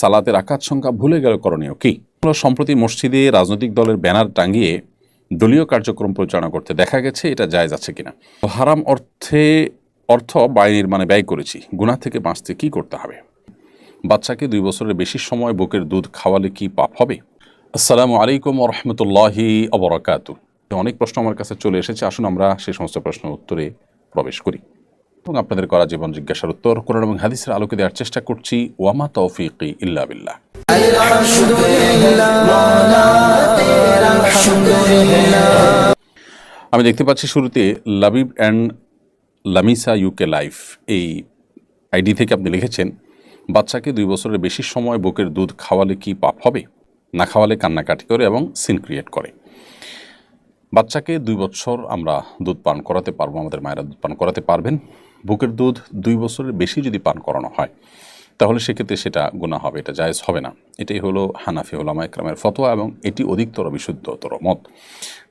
সালাতের আকাত সংখ্যা ভুলে গেল করণীয় কি? সম্প্রতি মসজিদে রাজনৈতিক দলের ব্যানার টাঙিয়ে দলীয় কার্যক্রম পরিচালনা করতে দেখা গেছে, এটা জায়েজ আছে কিনা? হারাম অর্থে, অর্থ বাড়ি নির্মাণে ব্যয় করেছি গুণা থেকে বাঁচতে কি করতে হবে? বাচ্চাকে দুই বছরের বেশি সময় বুকের দুধ খাওয়ালে কি পাপ হবে? আসসালামু আলাইকুম রহমতুল্লাহি অবরাকাত অনেক প্রশ্ন আমার কাছে চলে এসেছে, আসুন আমরা সেই সমস্ত প্রশ্ন উত্তরে প্রবেশ করি। এবং আপনাদের করা জীবন জিজ্ঞাসার উত্তর, কোরআন এবং হাদিসের আলোকে দেওয়ার চেষ্টা করছি। ওয়ামা তৌফিকি ইল্লা বিল্লাহ। আমি দেখতে পাচ্ছি শুরুতে Labib and Lamisa UK life. এই আইডি থেকে আপনি লিখেছেন, বাচ্চাকে দুই বছরের বেশি সময় বুকের দুধ খাওয়ালে কি পাপ হবে? না খাওয়ালে কান্নাকাটি করে এবং সিন ক্রিয়েট করে। বাচ্চাকে দুই বছর আমরা দুধ পান করাতে পারব, আমাদের মায়েরা দুধ পান করাতে পারবেন। বুকের দুধ দুই বছরের বেশি যদি পান করানো হয়, তাহলে সেক্ষেত্রে সেটা গুণা হবে, এটা জায়েজ হবে না। এটাই হলো হানাফি ওলামা একরামের ফতোয়া এবং এটি অধিকতর বিশুদ্ধতর মত।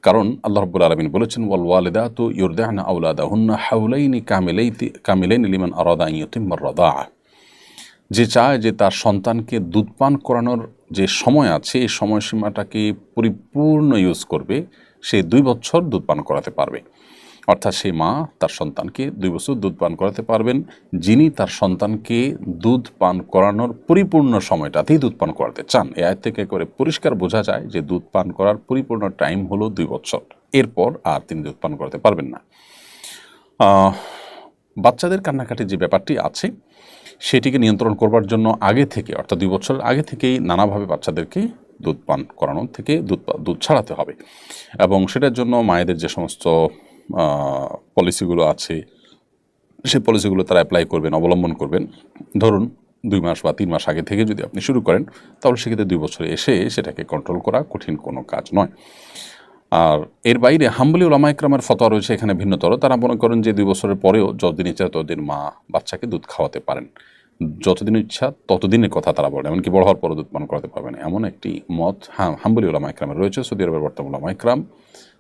কারণ আল্লাহ রব্বুল আলমিন বলেছেন, ওয়াল ওয়ালেদা তো ইউরদাহনা আউলাদা হুন্না হাউলাইনি কামিলাইতি, কামিলাইন লিমান আরদা ইয়তিম্মর রদা যে চায় যে তার সন্তানকে দুধ পান করানোর যে সময় আছে, এই সময়সীমাটাকে পরিপূর্ণ ইউজ করবে, সে দুই বছর দুধ পান করাতে পারবে। অর্থাৎ সেই মা তার সন্তানকে দুই বছর দুধ পান করাতে পারবেন, যিনি তার সন্তানকে দুধ পান করানোর পরিপূর্ণ সময়টাতেই দুধ পান করাতে চান। এ আয় থেকে করে পরিষ্কার বোঝা যায় যে দুধ পান করার পরিপূর্ণ টাইম হলো দুই বছর। এরপর আর তিনি দুধ পান করাতে পারবেন না। বাচ্চাদের কান্নাকাটির যে ব্যাপারটি আছে, সেটিকে নিয়ন্ত্রণ করবার জন্য আগে থেকে, অর্থাৎ দুই বছর আগে থেকেই নানাভাবে বাচ্চাদেরকে দুধ পান করানো থেকে দুধ দুধ ছাড়াতে হবে। এবং সেটার জন্য মায়েদের যে সমস্ত পলিসিগুলো আছে, সেই পলিসিগুলো তারা অ্যাপ্লাই করবেন, অবলম্বন করবেন। ধরুন দুই মাস বা তিন মাস আগে থেকে যদি আপনি শুরু করেন, তাহলে সেক্ষেত্রে দুই বছরে এসে সেটাকে কন্ট্রোল করা কঠিন কোনো কাজ নয়। আর এর বাইরে হাম্বলি ওলামা ইকরামের ফতোয়া রয়েছে, এখানে ভিন্নতর। তারা মনে করেন যে দুই বছরের পরেও যতদিন ইচ্ছা ততদিন মা বাচ্চাকে দুধ খাওয়াতে পারেন। যতদিন ইচ্ছা ততদিনের কথা তারা বলেন, এমনকি বড় হওয়ার পরও দুধ পান করাতে পারবেন এমন একটি মত হাম্বলি ওলামা ইকরামের রয়েছে, সৌদি আরবের বর্তমান ওলামা ইকরাম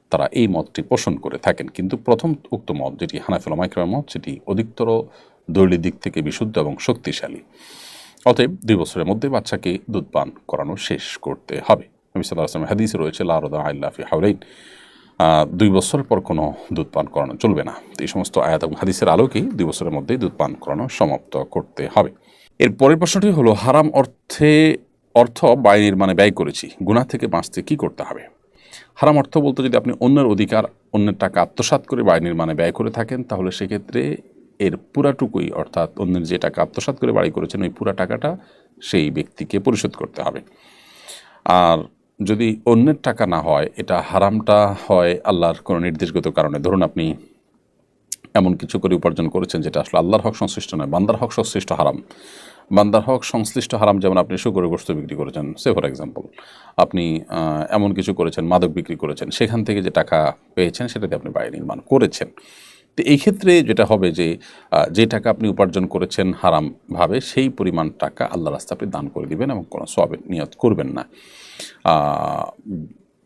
তারা এই মতটি পোষণ করে থাকেন। কিন্তু প্রথম উক্ত মত যেটি হানাফি ওলামা ইকরামের মত সেটি অধিকতর দৈলিক দিক থেকে বিশুদ্ধ এবং শক্তিশালী। অতএব দুই বছরের মধ্যে বাচ্চাকে দুধ পান করানো শেষ করতে হবে। নবী সাল্লাহ আসলাম হাদিস রয়েছে লারদা আল্লাফি হাউলাইন আহ, দুই বছরের পর কোনো দুধ পান করানো চলবে না। এই সমস্ত আয়াত এবং হাদিসের আলোকেই দুই বছরের মধ্যেই দুধ পান করানো সমাপ্ত করতে হবে। এর পরের প্রশ্নটি হলো হারাম অর্থে অর্থ বাড়ি মানে ব্যয় করেছি। গুণা থেকে বাঁচতে কি করতে হবে? হারাম অর্থ বলতে যদি আপনি অন্যের অধিকার, অন্যের টাকা আত্মসাৎ করে বাড়ি নির্মাণে ব্যয় করে থাকেন, তাহলে সেক্ষেত্রে এর পুরাটুকুই, অর্থাৎ অন্যের যে টাকা আত্মসাৎ করে বাড়ি করেছেন, ওই পুরা টাকাটা সেই ব্যক্তিকে পরিশোধ করতে হবে। আর যদি অন্যের টাকা না হয়, এটা হারামটা হয় আল্লাহর কোনো নির্দেশগত কারণে। ধরুন আপনি এমন কিছু করে উপার্জন করেছেন, যেটা আসলে আল্লাহর হক সংশ্লিষ্ট নয়, বান্দার হক সংশ্লিষ্ট হারাম। বান্দার হক সংশ্লিষ্ট হারাম যেমন আপনি শুকরের গোস্ত বিক্রি করেছেন সে ফর এক্সাম্পল আপনি এমন কিছু করেছেন, মাদক বিক্রি করেছেন, সেখান থেকে যে টাকা পেয়েছেন সেটাতে আপনি বাড়ি নির্মাণ করেছেন। তো এই ক্ষেত্রে যেটা হবে যে যে টাকা আপনি উপার্জন করেছেন হারামভাবে, সেই পরিমাণ টাকা আল্লাহ রাস্তা আপনি দান করে দিবেন এবং কোনো সবের নিয়ত করবেন না।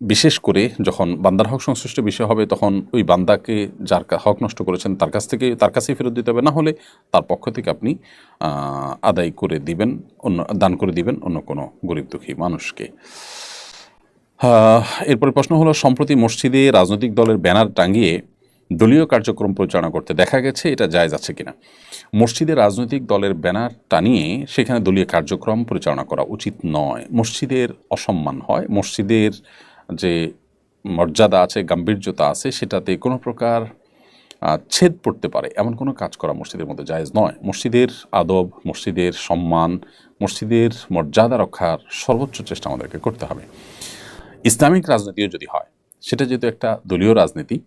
বিশেষ করে যখন বান্দার হক সংশ্লিষ্ট বিষয় হবে, তখন ওই বান্দাকে যার হক নষ্ট করেছেন, তার কাছ থেকে তার কাছেই ফেরত দিতে হবে। না হলে তার পক্ষ থেকে আপনি আদায় করে দিবেন, অন্য, দান করে দিবেন অন্য কোনো গরিব দুঃখী মানুষকে। এরপরে প্রশ্ন হলো, সম্প্রতি মসজিদে রাজনৈতিক দলের ব্যানার টাঙিয়ে দলীয় কার্যক্রম পরিচালনা করতে দেখা গেছে, এটা জায়েজ আছে কিনা? মসজিদে রাজনৈতিক দলের ব্যানার টানিয়ে সেখানে দলীয় কার্যক্রম পরিচালনা করা উচিত নয়। মসজিদের অসম্মান হয়। মসজিদের যে মর্যাদা আছে, গাম্ভীর্যতা আছে, সেটাতে কোনো প্রকার ছেদ পড়তে পারে। এমন কোনো কাজ করা মসজিদের মধ্যে জায়েজ নয়। মসজিদের আদব, মসজিদের সম্মান, মসজিদের মর্যাদা রক্ষার সর্বোচ্চ চেষ্টা আমাদেরকে করতে হবে। ইসলামিক রাজনীতিও যদি হয়, সেটা যেহেতু একটা দলীয় রাজনীতি,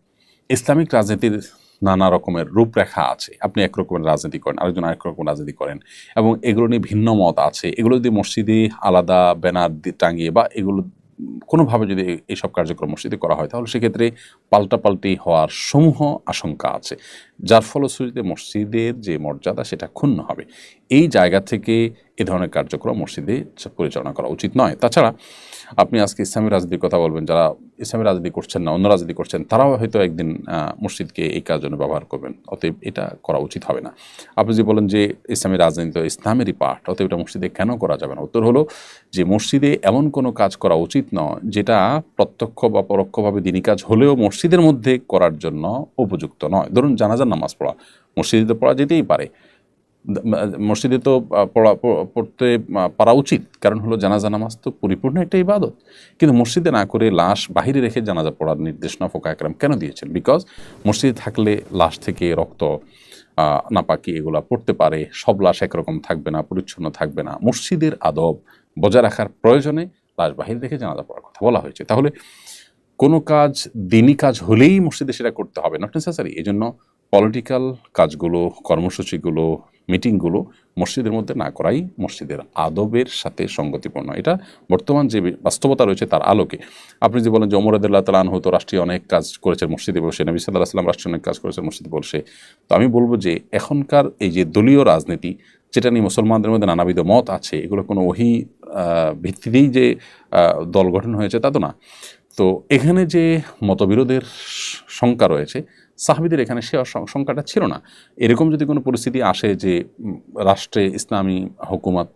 ইসলামিক রাজনীতির নানা রকমের রূপরেখা আছে। আপনি এক রকমের রাজনীতি করেন, আরেকজন আরেক রকম রাজনীতি করেন এবং এগুলো নিয়ে ভিন্ন মত আছে। এগুলো যদি মসজিদে আলাদা ব্যানার টাঙিয়ে বা এগুলো কোনোভাবে যদি এইসব কার্যক্রম মসজিদে করা হয়, তাহলে সেক্ষেত্রে পাল্টাপাল্টি হওয়ার সমূহ আশঙ্কা আছে। যার ফলশ্রুতিতে মসজিদের যে মর্যাদা, সেটা ক্ষুণ্ণ হবে। এই জায়গা থেকে এ ধরনের কার্যক্রম মসজিদে পরিচালনা করা উচিত নয়। তাছাড়া আপনি আজকে ইসলামী রাজনীতির কথা বলবেন, যারা ইসলামী রাজনীতি করছেন না, অন্য রাজনীতি করছেন, তারাও হয়তো একদিন মসজিদকে এই কাজ জন্য ব্যবহার করবেন। অতএব এটা করা উচিত হবে না। আপনি যে বলেন যে ইসলামী রাজনীতি ইসলামেরই পাঠ, অতএব এটা মসজিদে কেন করা যাবে না? উত্তর হলো যে মসজিদে এমন কোনো কাজ করা উচিত নয়, যেটা প্রত্যক্ষ বা পরোক্ষভাবে দিনী কাজ হলেও মসজিদের মধ্যে করার জন্য উপযুক্ত নয়। ধরুন জানাজার নামাজ পড়া, মসজিদে তো পড়া যেতেই পারে মসজিদে তো পড়া পড়তে পারা উচিত। কারণ হলো জানাজা নামাজ তো পরিপূর্ণ একটা ইবাদত। কিন্তু মসজিদে না করে লাশ বাহিরে রেখে জানাজা পড়ার নির্দেশনা ফোকা একরাম কেন দিয়েছেন? বিকজ মসজিদে থাকলে লাশ থেকে রক্ত নাপাকি এগুলা পড়তে পারে। সব লাশ একরকম থাকবে না, পরিচ্ছন্ন থাকবে না। মসজিদের আদব বজায় রাখার প্রয়োজনে লাশ বাহিরে রেখে জানাজা পড়ার কথা বলা হয়েছে। তাহলে কোনো কাজ দিনই কাজ হলেই মসজিদে সেটা করতে হবে নট নেসেসারি এই জন্য পলিটিক্যাল কাজগুলো, কর্মসূচিগুলো মিটিংগুলো মসজিদের মধ্যে না করাই মসজিদের আদবের সাথে সঙ্গতিপূর্ণ। এটা বর্তমান যে বাস্তবতা রয়েছে তার আলোকে। আপনি যে বলেন যে ওমর আদুল্লাহ তালান হয়তো রাষ্ট্রীয় অনেক কাজ করেছেন মসজিদে বসে, নবী সাল্লাহ সাল্লাম রাষ্ট্রীয় অনেক কাজ করেছেন মসজিদে বসে। তো আমি বলব যে এখনকার এই যে দলীয় রাজনীতি, যেটা নিয়ে মুসলমানদের মধ্যে নানাবিধ মত আছে, এগুলো কোনো ওহি ভিত্তিতেই যে দল গঠন হয়েছে তা তো না। তো এখানে যে মতবিরোধের শঙ্কা রয়েছে সাহাবিদের এখানে সে শঙ্কাটা ছিল না। এরকম যদি কোনো পরিস্থিতি আসে যে রাষ্ট্রে ইসলামী হুকুমত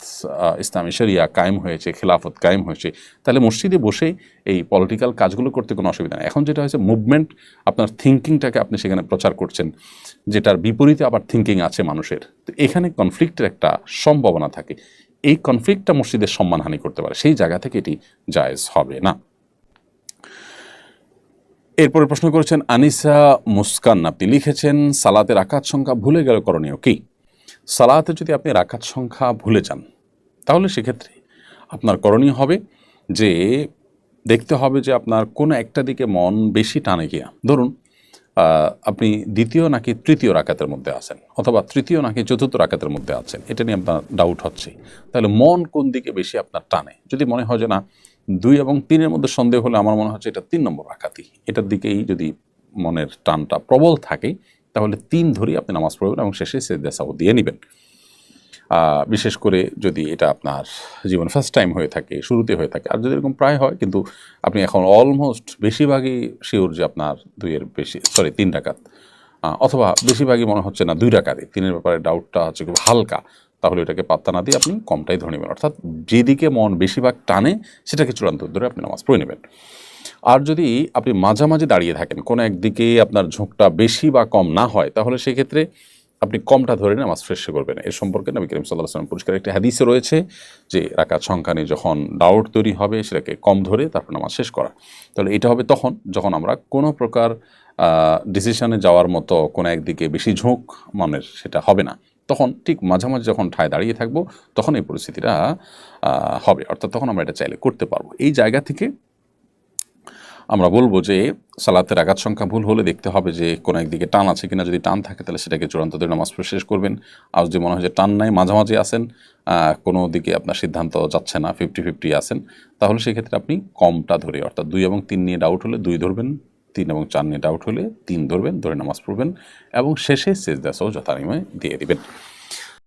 ইসলামী শরিয়া কায়েম হয়েছে, খেলাফত কায়েম হয়েছে, তাহলে মসজিদে বসে এই পলিটিক্যাল কাজগুলো করতে কোনো অসুবিধা নেই। এখন যেটা হয়েছে মুভমেন্ট আপনার থিঙ্কিংটাকে আপনি সেখানে প্রচার করছেন, যেটার বিপরীতে আবার থিঙ্কিং আছে মানুষের। তো এখানে কনফ্লিক্টের একটা সম্ভাবনা থাকে। এই কনফ্লিক্টটা মসজিদের সম্মানহানি করতে পারে। সেই জায়গা থেকে এটি জায়েজ হবে না। এরপরে প্রশ্ন করেছেন, আনিসা মুস্কান, আপনি লিখেছেন, সালাতের রাকাত সংখ্যা ভুলে গেলে করণীয় কি? সালাতে যদি আপনি রাকাত সংখ্যা ভুলে যান, তাহলে সেক্ষেত্রে আপনার করণীয় হবে যে, দেখতে হবে যে আপনার কোনো একটা দিকে মন বেশি টানে গিয়া ধরুন আপনি দ্বিতীয় নাকি তৃতীয় রাকাতের মধ্যে আছেন, অথবা তৃতীয় নাকি চতুর্থ রাকাতের মধ্যে আছেন, এটা নিয়ে আপনার ডাউট হচ্ছে। তাহলে মন কোন দিকে বেশি আপনার টানে? যদি মনে হয় যে না দুই এবং তিনের মধ্যে সন্দেহ হলে আমার মনে হচ্ছে এটা তিন নম্বর রাকাতই এটার দিকেই যদি মনের টানটা প্রবল থাকে তাহলে তিন ধরেই আপনি নামাজ পড়বেন এবং শেষে সেদাসাও দিয়ে নেবেন। বিশেষ করে যদি এটা আপনার জীবন ফার্স্ট টাইম হয়ে থাকে শুরুতে হয়ে থাকে আর যদি এরকম প্রায় হয় কিন্তু আপনি এখন অলমোস্ট বেশিরভাগই শিওর যে আপনার দুইয়ের বেশি সরি তিন আহ, অথবা বেশিরভাগই মনে হচ্ছে না দুই রাকাতে তিনের ব্যাপারে ডাউটটা হচ্ছে খুব হালকা। তাহলে ওটাকে পাত্তা না দিয়ে আপনি কমটাই ধরে নেবেন। অর্থাৎ যেদিকে মন বেশিরভাগ টানে, সেটাকে চূড়ান্ত ধরে আপনি নামাজ পড়ে নেবেন। আর যদি আপনি মাঝামাঝি দাঁড়িয়ে থাকেন, কোনো একদিকে আপনার ঝোঁকটা বেশি বা কম না হয়, তাহলে সেক্ষেত্রে আপনি কমটা ধরে নামাজ শেষ করবেন। এর সম্পর্কে নবী করিম সাল্লাহ সাল্লাম পুরস্কার একটি হাদিসে রয়েছে যে সংখ্যা নিয়ে যখন ডাউট তৈরি হবে, সেটাকে কম ধরে তারপর নামাজ শেষ করা। তাহলে এটা হবে তখন যখন আমরা কোনো প্রকার ডিসিশনে যাওয়ার মতো কোনো একদিকে বেশি ঝোঁক মনের সেটা হবে না। তখন ঠিক মাঝামাঝি যখন ঠায় দাঁড়িয়ে থাকব, তখন এই পরিস্থিতিটা হবে। অর্থাৎ তখন আমরা এটা চাইলে করতে পারব। এই জায়গা থেকে আমরা বলব যে, সালাতের আঘাত সংখ্যা ভুল হলে দেখতে হবে যে, কোনো একদিকে টান আছে কিনা। যদি টান থাকে, তাহলে সেটাকে চূড়ান্ত ধরে নামাজ শেষ করবেন। আর যদি মনে হয় যে টান নাই, মাঝামাঝি আসেন কোনো দিকে আপনার সিদ্ধান্ত যাচ্ছে না ফিফটি ফিফটি আসেন তাহলে সেক্ষেত্রে আপনি কমটা ধরে, অর্থাৎ দুই এবং তিন নিয়ে ডাউট হলে দুই ধরবেন। তিন এবং চার নিয়ে ডাউট হলে তিন ধরবেন, ধরে নামাজ পড়বেন এবং শেষে সেজদাসও যথানিময় দিয়ে দিবেন।